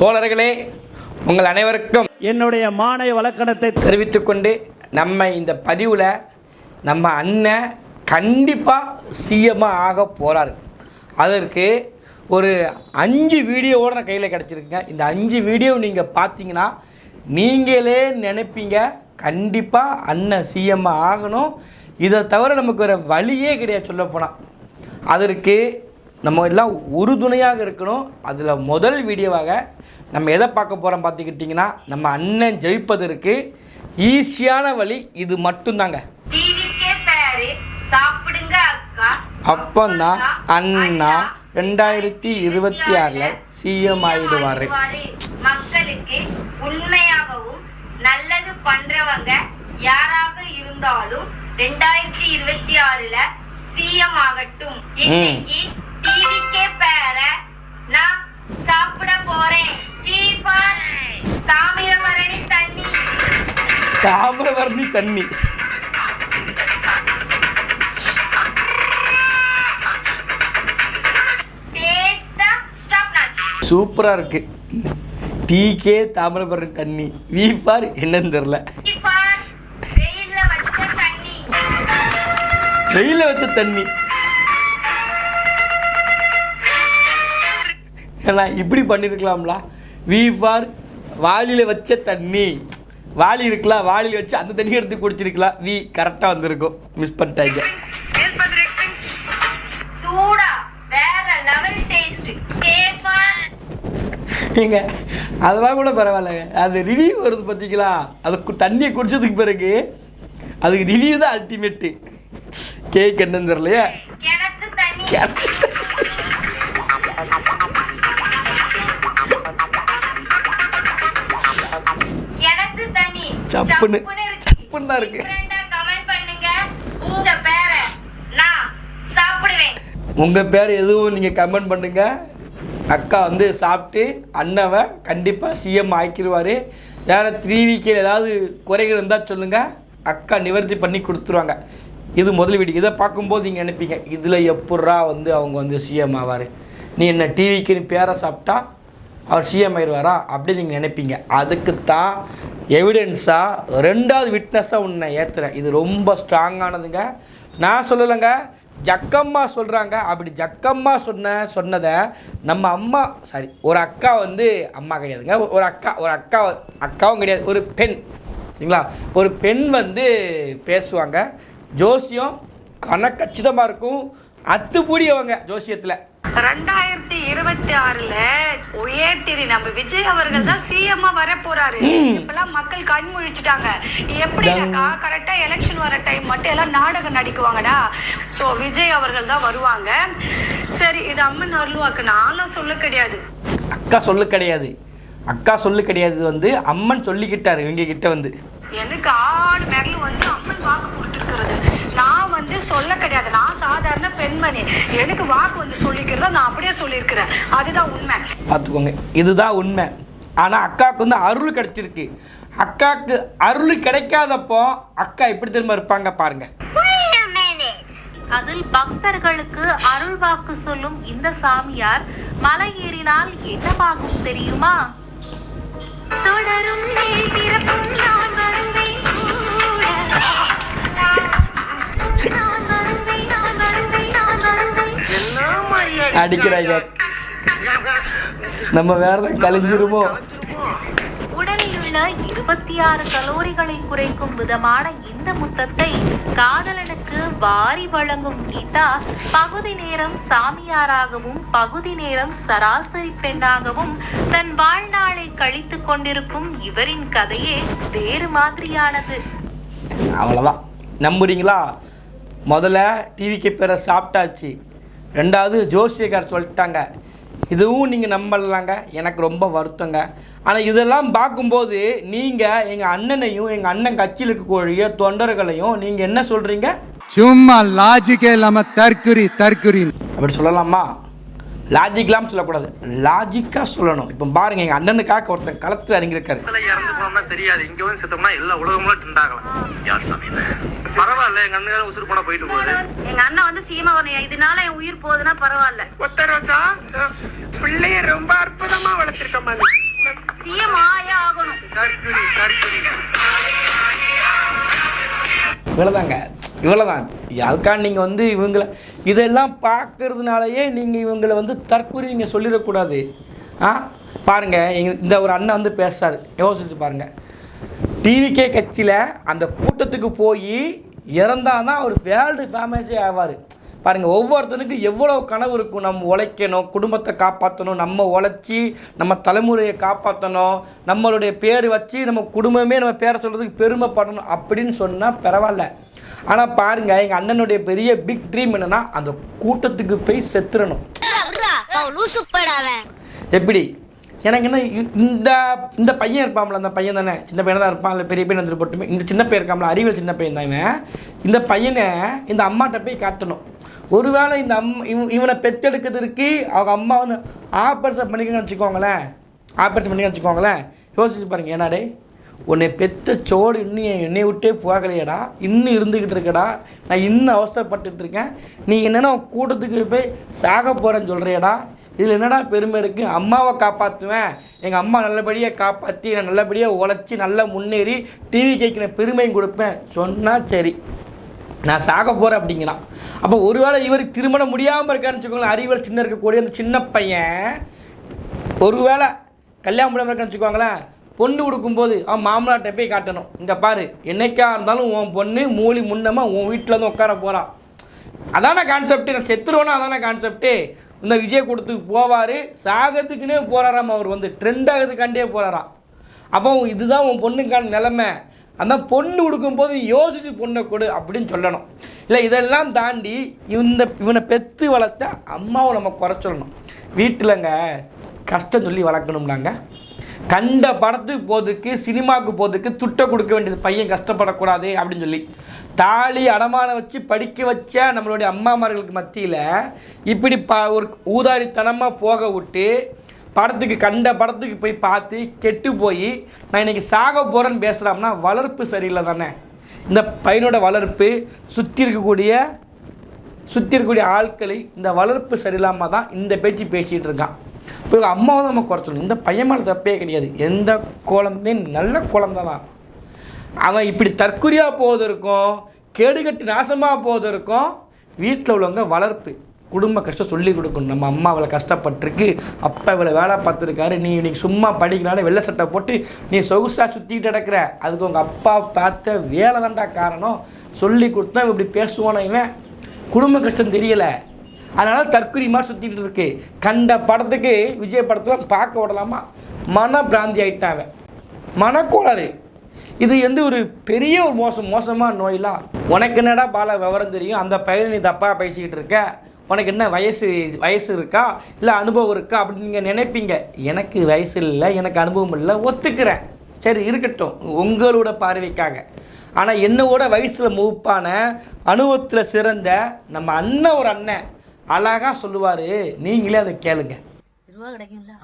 தோழர்களே உங்கள் அனைவருக்கும் என்னுடைய மானை வழக்கணத்தை தெரிவித்துக்கொண்டு நம்ம இந்த பதிவில் நம்ம அண்ணன் கண்டிப்பாக சிஎம்மாக ஆக போகிறாரு அதற்கு ஒரு அஞ்சு வீடியோவோட நான் கையில் கிடச்சிருக்குங்க. இந்த அஞ்சு வீடியோ நீங்கள் பார்த்தீங்கன்னா நீங்களே நினைப்பீங்க கண்டிப்பாக அண்ணன் சிஎம் ஆகணும். இதை தவிர நமக்கு வேறு வழியே கிடையாது சொல்லப்போனால் அதற்கு நம்ம எல்லாம் உறுதுணையாக இருக்கணும். அதில் முதல் வீடியோவாக நம்ம எதை பார்க்க போகிறோம் பார்த்துக்கிட்டிங்கன்னா நம்ம அண்ணன் ஜெயிப்பதற்கு ஈஸியான வழி இது மட்டும்தாங்க. அப்போந்தான் அண்ணா ரெண்டாயிரத்தி இருபத்தி ஆறில் சிஎம் ஆயிடுவாரு. மக்களுக்கு உண்மையாகவும் நல்லது பண்றவங்க யாராக இருந்தாலும் ரெண்டாயிரத்தி இருபத்தி ஆறுல சிஎம் ஆகட்டும். இன்னைக்கு தாமிரவர்ணி தண்ணி. சூப்பராக இருக்குது டீக்கே தாமிரபரணி தண்ணி. வி ஃபார் என்னன்னு தெரில சீப்பா வெயில்ல வச்ச தண்ணி. வெயில வச்ச தண்ணி. ஏன்னா இப்படி பண்ணியிருக்கலாம்ல வி ஃபார் வாளியில் வச்ச தண்ணி. வாளி இருக்கலாம் வாளியில் வச்சு அந்த தண்ணி எடுத்து குடிச்சிருக்கலாம். வி கரெக்டாக வந்திருக்கும். மிஸ் பண்ணிட்டாங்க. ஏங்க அதெல்லாம் கூட பரவாயில்லைங்க. அது ரிவ்யூ வருது பார்த்தீங்களா அது தண்ணியை குடிச்சதுக்கு பிறகு அதுக்கு ரிவ்யூ தான் அல்டிமேட்டு கேக் என்னன்னு தெரியலையே. சப்புன்னு. சப்புன்னு தான் இருக்கு. உங்கள் பேர் எதுவும் நீங்கள் கமெண்ட் பண்ணுங்க. அக்கா வந்து சாப்பிட்டு அண்ணாவை கண்டிப்பாக சிஎம் ஆக்கிடுவார் வேறு த்ரீ வீக்கில் ஏதாவது குறைகள் இருந்தால் சொல்லுங்கள் அக்கா நிவர்த்தி பண்ணி கொடுத்துருவாங்க. இது முதல் வீடியோ. இதை பார்க்கும்போது நீங்கள் நினைப்பீங்க இதில் எப்பட்றா வந்து அவங்க வந்து சிஎம் ஆவார்? நீ என்ன டிவிக்குன்னு பேரை சாப்பிட்டா அவர் சிஎம் ஆயிடுவாரா அப்படின்னு நீங்கள் நினைப்பீங்க. அதுக்கு தான் எவிடென்ஸாக ரெண்டாவது விட்னஸாக உன்னை ஏற்றுறேன் இது ரொம்ப ஸ்ட்ராங்கானதுங்க நான் சொல்லலைங்க. ஜக்கம்மா சொல்கிறாங்க அப்படி ஜக்கம்மா சொன்ன சொன்னதை நம்ம அம்மா சாரி ஒரு அக்கா வந்து அம்மா கிடையாதுங்க. ஒரு அக்கா ஒரு அக்கா அக்காவும் கிடையாது. ஒரு பெண். சரிங்களா? ஒரு பெண் வந்து பேசுவாங்க. ஜோசியம் கணக்கச்சிதமாக இருக்கும். அத்துப்பூடி அவங்க ஜோசியத்தில். ரெண்டாயிரத்தி இருபத்தி ஆறுல உயர்திரி நம்ம விஜய் அவர்கள் தான் சிஎம்மா வர போறாரு இப்பெல்லாம் மக்கள் கண் முழிச்சிட்டாங்க. எப்படின்னாக்கா கரெக்டா எலெக்ஷன் வர டைம் மட்டும் எல்லாம் நாடகம் நடிக்குவாங்கடா? சோ விஜய் அவர்கள் தான் வருவாங்க. சரி இது அம்மன் அருள்வாக்கு. நானும் சொல்ல கிடையாது. அக்கா சொல்லு கிடையாது. அக்கா சொல்லு கிடையாது. வந்து அம்மன் சொல்லிக்கிட்டாரு இவங்க கிட்ட வந்து. எனக்கு ஆடு மெரல் வந்து அம்மன் வாக்கு வந்து சொல்ல கிடையாது. நான் சாதாரண பெண்மணி. எனக்கு வாக்கு வந்து சொல்லிக்கிறத நான் அப்படியே சொல்லியிருக்கிறேன். அதுதான் உண்மை. பார்த்துக்கோங்க. இதுதான் உண்மை. ஆனால் அக்காவுக்கு வந்து அருள் கிடைச்சிருக்கு. அக்காவுக்கு அருள் கிடைக்காதப்போ அக்கா எப்படி திரும்ப இருப்பாங்க பாருங்க. அதில் பக்தர்களுக்கு அருள் வாக்கு சொல்லும் இந்த சாமியார் மலை ஏறினால் என்னவாகும் தெரியுமா? தொடரும் அடிக்கிறாங்க. நம்ம வேற தான் கழிஞ்சிருமோ உடலில் உள்ள இருபத்தி ஆறு கலோரிகளை குறைக்கும் விதமான இந்த முத்தத்தை காதலனுக்கு வாரி வழங்கும் கீதா பகுதி நேரம் சாமியாராகவும் பகுதி நேரம் சராசரி பெண்ணாகவும் தன் வாழ்நாளை கழித்துக் கொண்டிருக்கும் இவரின் கதையே வேறு மாதிரியானது. அவ்வளோதான் நம்புறீங்களா? முதல்ல டிவிக்கு பேரை சாப்பிட்டாச்சு. ரெண்டாவது ஜோசியக்கார் சொல்லிட்டாங்க இதுவும் நீங்கள் நம்பலாங்க எனக்கு ரொம்ப வருத்தங்க. ஆனால் இதெல்லாம் பார்க்கும்போது நீங்கள் எங்கள் அண்ணனையும் எங்கள் அண்ணன் கட்சியில் இருக்கக்கூடிய தொண்டர்களையும் நீங்கள் என்ன சொல்கிறீங்க சும்மா லாஜிக்கே இல்லாம தற்குறி தற்குறி அப்படி சொல்லலாமா? லாஜிக்லாம் சொல்லக்கூடாது. லாஜிக்காக சொல்லணும். இப்போ பாருங்க எங்கள் அண்ணனுக்காக ஒருத்தன் களத்தில் அறிஞ்சிருக்காரு இறந்து போனோம்னா தெரியாது. இங்கே வந்து செத்தோம்னா எல்லா உலகமும் திண்டாகலாம். யார் சாமி பரவாயில்ல எங்க அண்ணன் உசுறு போனா போயிட்டு போகுது. எங்க அண்ணன் வந்து சீமா இதனால என் உயிர் போகுதுன்னா பரவாயில்ல. ஒத்த ரோசா பிள்ளைய ரொம்ப அற்புதமா வளர்த்திருக்க மாதிரி. சீமாயே ஆகணும். இவ்வளோதாங்க இவ்வளோதான் அதுக்காக நீங்கள் வந்து இவங்கள இதெல்லாம் பார்க்கறதுனாலயே நீங்கள் இவங்களை வந்து தற்கொலை நீங்கள் சொல்லிடக்கூடாது. ஆ? பாருங்கள் எங்க இந்த ஒரு அண்ணன் வந்து பேசுகிறார் யோசிச்சு பாருங்கள் டிவிகே கட்சியில் அந்த கூட்டத்துக்கு போய் இறந்தால் தான் அவர் வேர்ல்டு ஃபேமஸே ஆவார். பாருங்கள் ஒவ்வொருத்தனுக்கும் எவ்வளோ கனவு இருக்கும். நம்ம உழைக்கணும் குடும்பத்தை காப்பாற்றணும் நம்ம உழைச்சி நம்ம தலைமுறையை காப்பாற்றணும் நம்மளுடைய பேர் வச்சு நம்ம குடும்பமே நம்ம பேரை சொல்கிறதுக்கு பெருமைப்படணும் அப்படின்னு சொன்னால் பரவாயில்ல. ஆனால் பாருங்கள் எங்கள் அண்ணனுடைய பெரிய பிக் ட்ரீம் என்னென்னா அந்த கூட்டத்துக்கு போய் செத்துறணும். எப்படி? எனக்கு என்ன இந்த இந்த பையன் இருப்பான்ல அந்த பையன் தானே? சின்ன பையன் தான் இருப்பான் இல்லை பெரிய பையன் வந்துட்டு போட்டுமே? இந்த சின்ன பையன் இருக்கான்ல அறிவியல் சின்ன பையன் தான் இவன். இந்த பையனை இந்த அம்மாட்ட போய் காட்டணும். ஒருவேளை இந்த அம் இவன் இவனை பெற்றெடுக்கிறதுக்கு அவங்க அம்மா வந்து ஆப்ரேஷன் பண்ணிக்கன்னு வச்சுக்கோங்களேன். ஆப்ரேஷன் பண்ணிக்க வச்சுக்கோங்களேன். யோசிச்சு பாருங்க ஏன்னாடே உன்னை பெத்த சோடு இன்னும் என்னை விட்டே போகலையடா. இன்னும் இருந்துக்கிட்டு இருக்கடா. நான் இன்னும் அவஸ்தைப்பட்டுட்டு இருக்கேன். நீ என்னென்னா உன் கூட்டத்துக்கு போய் சாக போகிறேன்னு சொல்கிறியடா இதில் என்னடா பெருமை இருக்குது அம்மாவை காப்பாற்றுவேன் எங்கள் அம்மா நல்லபடியாக காப்பாற்றி நான் நல்லபடியாக உழைச்சி நல்லா முன்னேறி டிவி கேட்கிற பெருமையும் கொடுப்பேன். சொன்னால் சரி. நான் சாக போகிறேன் அப்படிங்கிறான். அப்போ ஒருவேளை இவருக்கு திருமணம் முடியாமல் இருக்கான்னு வச்சுக்கோங்களேன். அறிவியல் சின்ன இருக்கக்கூடிய அந்த சின்ன பையன் ஒருவேளை கல்யாணம் முடியாமல் இருக்கான்னு வச்சுக்கோங்களேன். பொண்ணு கொடுக்கும்போது அவன் மாமனார்கிட்ட போய் காட்டணும். இங்கே பாரு என்னைக்கா இருந்தாலும் உன் பொண்ணு மூலி முன்னமாக உன் வீட்டில் வந்து உட்கார போகிறான் அதான கான்செப்ட் நான் செத்துருவோன்னா அதான கான்செப்ட்டு இந்த விஜய் கொடுத்துக்கு போவார். சாகத்துக்குன்னே போகிறாராம் அவர் வந்து. ட்ரெண்ட் ஆகிறதுக்காண்டே போகிறாராம் அப்போ இதுதான் உன் பொண்ணுக்கான நிலமை. அந்த பொண்ணு கொடுக்கும்போது யோசிச்சு பொண்ணை கொடு அப்படின்னு சொல்லணும். இல்லை இதெல்லாம் தாண்டி இந்த இவனை பெற்று வளர்த்த அம்மாவை நம்ம குறை சொல்லணும். வீட்டிலங்க கஷ்டம் சொல்லி வளர்க்கணும்னாங்க. கண்ட படத்துக்கு போகிறதுக்கு சினிமாவுக்கு போகிறதுக்கு துட்டை கொடுக்க வேண்டியது பையன் கஷ்டப்படக்கூடாது அப்படின்னு சொல்லி. தாலி அடமானம் வச்சு படிக்க வச்ச நம்மளுடைய அம்மாமார்களுக்கு மத்தியில் இப்படி ப ஒரு ஊதாரித்தனமாக போக விட்டு படத்துக்கு கண்ட படத்துக்கு போய் பார்த்து கெட்டு போய் நான் இன்னைக்கு சாக போகிறேன்னு பேசுகிறோம்னா வளர்ப்பு சரியில்லை தானே. இந்த பையனோட வளர்ப்பு சுற்றி இருக்கக்கூடிய சுற்றி இருக்கக்கூடிய ஆட்களை இந்த வளர்ப்பு சரியில்லாமல் தான் இந்த பேச்சு பேசிகிட்டு இருக்கான். இப்போ அம்மாவை நம்ம குறைச்சணும் இந்த பையன் மேலே தப்பே கிடையாது. எந்த குழந்தையும் நல்ல குழந்தை தான். அவன் இப்படி தற்குறியாக போவதற்கும் கேடுகட்டு நாசமாக போவதற்கும் வீட்டில் உள்ளவங்க வளர்ப்பு. குடும்ப கஷ்டம் சொல்லி கொடுக்கணும். நம்ம அம்மா அவளை கஷ்டப்பட்டிருக்கு. அப்பா இவளை வேலை பார்த்துருக்காரு. நீ இன்னைக்கு சும்மா படிக்கலான்னு வெள்ளை சட்டை போட்டு நீ சொகுசாக சுற்றிக்கிட்டு கிடக்கிற. அதுக்கு உங்கள் அப்பா பார்த்த வேலை தான்டா காரணம். சொல்லி கொடுத்தா இப்படி பேசுவானோ இவன்? குடும்ப கஷ்டம் தெரியலை. அதனால தற்குறி மாதிரி சுற்றிட்டு இருக்கு. கண்ட படத்துக்கு விஜய் படத்தில் பார்க்க விடலாமா? மன பிராந்தி மனக்கோளாறு. இது வந்து ஒரு பெரிய ஒரு மோசம் மோசமாக நோயெலாம் உனக்கு என்னடா பால விவரம் தெரியும்? அந்த பையனை நீ தப்பாக பேசிக்கிட்டு இருக்க. உனக்கு என்ன வயசு வயசு இருக்கா? இல்லை அனுபவம் இருக்கா? அப்படின்னு நீங்கள் நினைப்பீங்க. எனக்கு வயசு இல்லை எனக்கு அனுபவம் இல்லை ஒத்துக்கிறேன். சரி இருக்கட்டும். உங்களோட பார்வைக்காக. ஆனால் என்னோட வயசில் மூப்பான அனுபவத்தில் சிறந்த நம்ம அண்ணன் ஒரு அண்ணன். அழகாக சொல்லுவார். நீங்களே அதை கேளுங்க.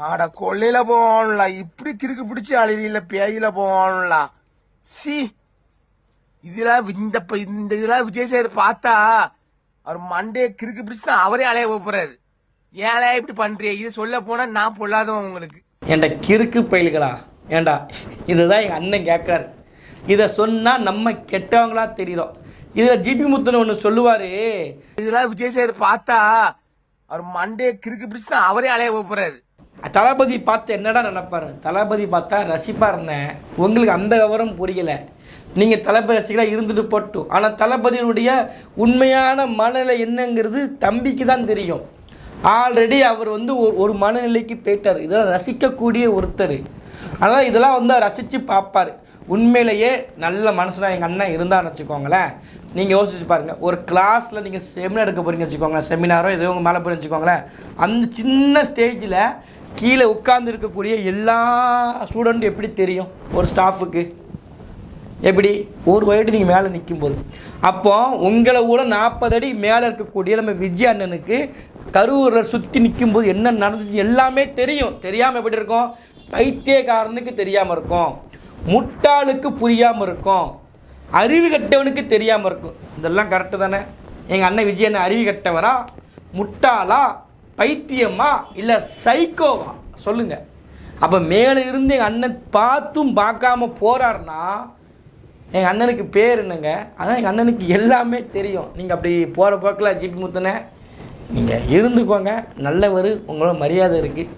ஆட கொள்ளையில போகணும்ல இப்படி கிறுக்கு பிடிச்சி அழியில பேயில போகணும்ல சி. இதுல இந்த ப- இந்த இதெல்லாம் விஜய் சார் பார்த்தா அவர் மண்டைய கிறுக்கு பிடிச்சு தான் அவரே அலைய போறாரு. ஏழை இப்படி பண்றிய? இது சொல்ல போனா நான் பொல்லாதவன் உங்களுக்கு. ஏன்டா கிறுக்கு பயில்களா? ஏன்டா இதுதான் எங்கள் அண்ணன் கேட்குறாரு இதை சொன்னால் நம்ம கெட்டவங்களா தெரிகிறோம் இதில் ஜிபி முத்துன்னு ஒன்று சொல்லுவார். இதெல்லாம் விஜய் சார் பார்த்தா அவர் மண்டைய கிறுக்கு பிடிச்சு தான் அவரே அலைய போறாரு. தளபதி பார்த்து என்னடா நினைப்பாரு? தளபதி பார்த்தா ரசிப்பாருன்னு உங்களுக்கு அந்த விவரம் புரியலை. நீங்கள் தளபதி ரசிகளாக இருந்துட்டு போட்டும். ஆனால் தளபதியினுடைய உண்மையான மனநிலை என்னங்கிறது தம்பிக்கு தான் தெரியும். ஆல்ரெடி அவர் வந்து ஒரு ஒரு மனநிலைக்கு போயிட்டார். இதெல்லாம் ரசிக்கக்கூடிய ஒருத்தர். அதனால் இதெல்லாம் வந்து ரசித்து பார்ப்பார். உண்மையிலேயே நல்ல மனசுனா எங்கள் அண்ணன் இருந்தான்னு வச்சுக்கோங்களேன். நீங்கள் யோசிச்சு பாருங்கள் ஒரு கிளாஸில் நீங்கள் செமினார் எடுக்க போகிறீங்க வச்சுக்கோங்களேன். செமினாரோ எதோ உங்கள் மேலே போய் வச்சுக்கோங்களேன். அந்த சின்ன ஸ்டேஜில் கீழே உட்கார்ந்து இருக்கக்கூடிய எல்லா ஸ்டூடெண்ட்டும் எப்படி தெரியும்? ஒரு ஸ்டாஃபுக்கு எப்படி? ஒரு வயது நீங்கள் மேலே நிற்கும்போது அப்போ உங்களை கூட நாற்பது அடி மேலே இருக்கக்கூடிய நம்ம விஜய் அண்ணனுக்கு கரூரில் சுற்றி நிற்கும்போது என்ன நடந்துச்சு எல்லாமே தெரியும். தெரியாமல் எப்படி இருக்கும்? பைத்தியக்காரனுக்கு தெரியாமல் இருக்கும். முட்டாளுக்கு புரியாமல் இருக்கும். அறிவு கட்டவனுக்கு தெரியாமல் இருக்கும். இதெல்லாம் கரெக்டு தானே? எங்கள் அண்ணன் விஜய் அண்ணன் அறிவு கட்டவரா? முட்டாளா? பைத்தியமா? இல்லை சைக்கோவா சொல்லுங்கள் அப்போ மேலே இருந்து எங்கள் அண்ணன் பார்த்தும் பார்க்காம போகிறாருன்னா எங்கள் அண்ணனுக்கு பேர் என்னங்க? அதான் எங்கள் அண்ணனுக்கு எல்லாமே தெரியும். நீங்கள் அப்படி போகிற போக்கில் ஜிபி முத்துனே நீங்கள் இருந்துக்கோங்க. நல்லவர் உங்களோட மரியாதை இருக்குது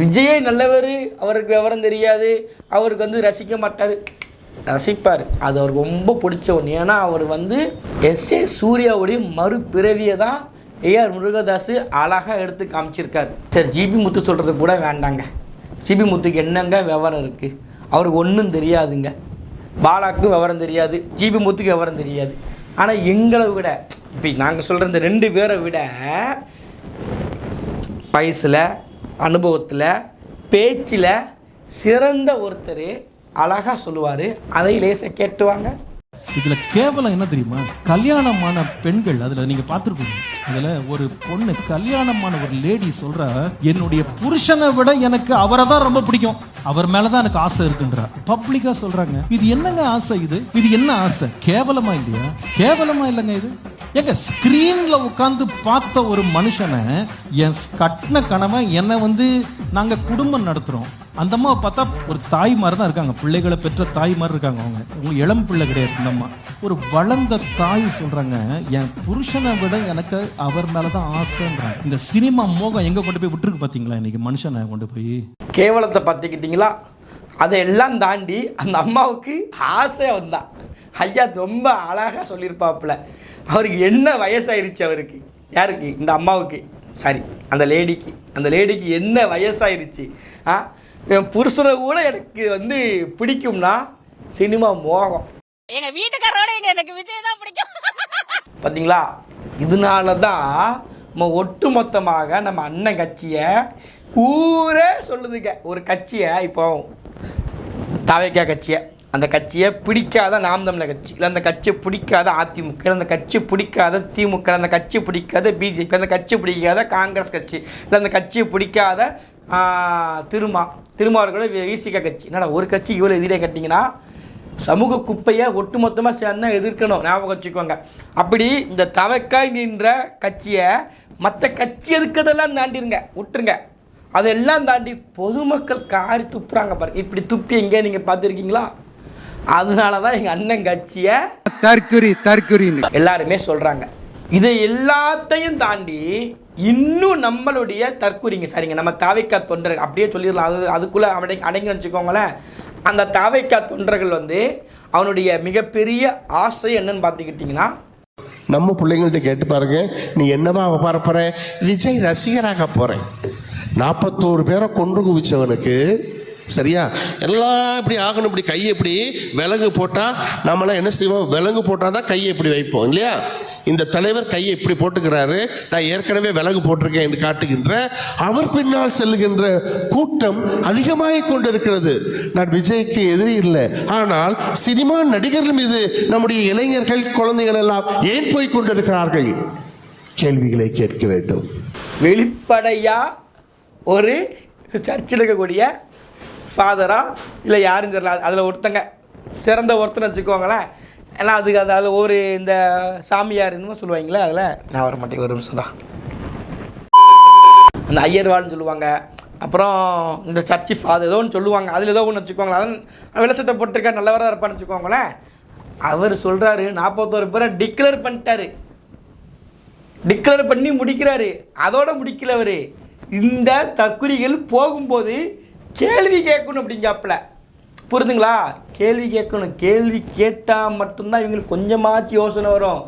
விஜயே நல்லவர் அவருக்கு விவரம் தெரியாது. அவருக்கு வந்து ரசிக்க மாட்டார். ரசிப்பார். அது அவர் ரொம்ப பிடிச்ச ஒன்று ஏன்னா அவர் வந்து எஸ். ஏ. சூர்யாவுடைய மறுபிறவியை தான் ஏஆர் முருகதாஸ் அழகாக எடுத்து காமிச்சிருக்கார். சரி ஜிபி முத்து சொல்கிறது கூட வேண்டாங்க. ஜிபி முத்துக்கு என்னங்க விவரம் இருக்குது அவருக்கு ஒன்றும் தெரியாதுங்க. பாலாக்கும் விவரம் தெரியாது. ஜிபி முத்துக்கு விவரம் தெரியாது. ஆனால் எங்களை விட இப்போ நாங்கள் சொல்கிற இந்த ரெண்டு பேரை விட வயசில் அனுபவத்தில் பேச்சில் சிறந்த ஒருத்தர் அழகாக சொல்லுவார். அதை லேசாக கேட்டுவாங்க. இதில் கேவலம் என்ன தெரியுமா? கல்யாணமான பெண்கள் அதில் நீங்கள் பார்த்துருக்கீங்க. அதில் ஒரு பொண்ணு கல்யாணமான ஒரு லேடி சொல்கிற என்னுடைய புருஷனை விட எனக்கு அவரை தான் ரொம்ப பிடிக்கும். அவர் மேலே தான் எனக்கு ஆசை இருக்குன்றா. பப்ளிக்காக சொல்கிறாங்க இது என்னங்க ஆசை இது? இது என்ன ஆசை? கேவலமா இல்லையா? கேவலமா இல்லைங்க இது? ஏங்க ஸ்கிரீன்ல உட்காந்து பார்த்த ஒரு மனுஷனை என் கட்டின கணவன் என்னை வந்து நாங்கள் குடும்பம் நடத்துகிறோம் அந்த அம்மாவை பார்த்தா ஒரு தாய் மாதிரி தான் இருக்காங்க. பிள்ளைகளை பெற்ற தாய் மாதிரி இருக்காங்க அவங்க. உங்க இளம் பிள்ளை கிடையாது இந்த அம்மா. ஒரு வளர்ந்த தாய் சொல்றாங்க என் புருஷனை விட எனக்கு அவர் மேலதான் ஆசைன்றாங்க இந்த சினிமா மோகம் எங்க கொண்டு போய் விட்டுருக்கு பாத்தீங்களா இன்னைக்கு மனுஷனை கொண்டு போய்? கேவலத்தை பார்த்துக்கிட்டிங்களா? அதையெல்லாம் தாண்டி அந்த அம்மாவுக்கு ஆசை வந்தான் ஐயா ரொம்ப அழகாக சொல்லியிருப்பாப்புல அவருக்கு என்ன வயசாயிருச்சு அவருக்கு? யாருக்கு? இந்த அம்மாவுக்கு. சாரி அந்த லேடிக்கு. அந்த லேடிக்கு என்ன வயசாயிருச்சு? ஆ? என் புருஷனை கூட எனக்கு வந்து பிடிக்கும்னா சினிமா மோகம். எங்க வீட்டுக்காரோட எனக்கு விஜய் தான் பிடிக்கும். பார்த்தீங்களா இதனால தான் நம்ம ஒட்டுமொத்தமாக நம்ம அண்ணன் கட்சியை ஊரே சொல்லுதுங்க. ஒரு கட்சியை இப்போ தாவேக்கா கட்சியை. அந்த கட்சியை பிடிக்காத நாம் தமிழர் கட்சி. இல்லை அந்த கட்சியை பிடிக்காத அதிமுக. அந்த கட்சி பிடிக்காத திமுக. அந்த கட்சி பிடிக்காத பிஜேபி. அந்த கட்சி பிடிக்காத காங்கிரஸ் கட்சி. இல்லை அந்த கட்சியை பிடிக்காத திருமா. திருமாவர்களோட விசிக கட்சி. என்னடா ஒரு கட்சி இவ்வளோ எதிரே கட்டிங்கன்னா சமூக குப்பையை ஒட்டுமொத்தமாக சேர்ந்தா எதிர்க்கணும். ஞாபகம் வச்சுக்கோங்க. அப்படி இந்த தவக்காய்கின்ற கட்சியை மற்ற கட்சி எதுக்கதெல்லாம் தாண்டிருங்க? விட்டுருங்க. அதெல்லாம் தாண்டி பொதுமக்கள் காரி துப்புறாங்க பாருங்க. இப்படி துப்பி எங்கே நீங்கள் பார்த்துருக்கீங்களா? அதனால தான் எங்கள் அண்ணன் கட்சியை தற்குறி தற்குறின்னு எல்லாருமே சொல்கிறாங்க இதை எல்லாத்தையும் தாண்டி இன்னும் நம்மளுடைய தற்கூறிங்க சரிங்க நம்ம தாவைக்கா தொண்டர்கள் அப்படியே சொல்லிடலாம். அது அதுக்குள்ளே அடங்கி அடங்கி வச்சுக்கோங்களேன். அந்த தாவைக்கா தொண்டர்கள் வந்து அவனுடைய மிகப்பெரிய ஆசை என்னன்னு பார்த்துக்கிட்டிங்கன்னா நம்ம பிள்ளைங்கள்ட்ட கேட்டு பாருங்க. நீ என்னவா வர போற விஜய் ரசிகராக போறேன். நாற்பத்தோரு பேரை கொன்று குவிச்சவனுக்கு சரியா? எல்லாம் இப்படி ஆகணும் இப்படி கையை இப்படி விலங்கு போட்டால் நம்மளாம் என்ன செய்வோம்? விலங்கு போட்டால் தான் கையை இப்படி வைப்போம் இல்லையா? இந்த தலைவர் கையை இப்படி போட்டுக்கிறாரு. நான் ஏற்கனவே விலகு போட்டிருக்கேன் என்று காட்டுகின்ற அவர் பின்னால் செல்லுகின்ற கூட்டம் அதிகமாகிக் கொண்டிருக்கிறது. நான் விஜய்க்கு எதிரி இல்லை. ஆனால் சினிமா நடிகர்கள் மீது நம்முடைய இளைஞர்கள் குழந்தைகள் எல்லாம் ஏன் போய் கொண்டிருக்கிறார்கள்? கேள்விகளை கேட்க வேண்டும். வெளிப்படையாக ஒரு சர்ச்சில் இருக்கக்கூடிய ஃபாதரா இல்லை யாரும் தெரியல. அதில் ஒருத்தங்க சிறந்த ஒருத்தனை வச்சுக்கோங்களேன். ஏன்னா அதுக்கு அது அதில் ஒரு இந்த சாமியார் என்னமோ சொல்லுவாங்களே அதில் நான் வர மாட்டேன் ஒரு நிமிஷம் தான். அந்த ஐயர்வாள்னு சொல்லுவாங்க. அப்புறம் இந்த சர்ச்சி ஃபாதர் ஏதோ ஒன்று சொல்லுவாங்க. அதில் ஏதோ ஒன்று வச்சுக்கோங்களேன். அதன் வெள்ளச்சட்டை போட்டிருக்கா நல்லவராக இருப்பான்னு வச்சுக்கோங்களேன். அவர் சொல்கிறாரு நாற்பத்தோரு பேரை டிக்ளேர் பண்ணிட்டாரு. டிக்ளேர் பண்ணி முடிக்கிறாரு. அதோட முடிக்கல அவர். இந்த தற்குறிகள் போகும்போது கேள்வி கேட்கணும் அப்படிங்காப்புல. புரிதுங்களா கேள்வி கேட்கணும். கேள்வி கேட்டால் மட்டும்தான் இவங்களுக்கு கொஞ்சமாச்சு யோசனை வரும்.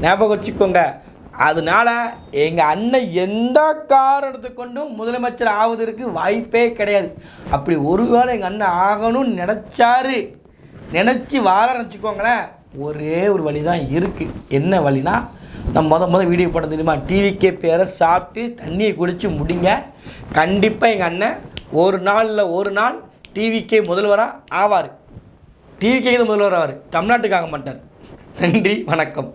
ஞாபகம் வச்சுக்கோங்க. அதனால எங்கள் அண்ணன் எந்த காரணத்தை கொண்டும் முதலமைச்சர் ஆவதற்கு வாய்ப்பே கிடையாது. அப்படி ஒருவேளை எங்கள் அண்ணன் ஆகணும்னு நினச்சாரு. நினச்சி வாழ நினச்சிக்கோங்களேன். ஒரே ஒரு வழி தான் இருக்குது என்ன வழினா நம்ம முத முத வீடியோ படம் தெரியுமா? டிவிக்கே பேரை சாப்பிட்டு தண்ணியை குடித்து முடிங்க. கண்டிப்பாக எங்கள் அண்ணன் ஒரு நாளில் ஒரு நாள் டிவிக்கே முதல்வராக ஆவார். டிவிக்கே முதல்வர் ஆவார். தமிழ்நாட்டுக்கு ஆக மாட்டார். நன்றி வணக்கம்.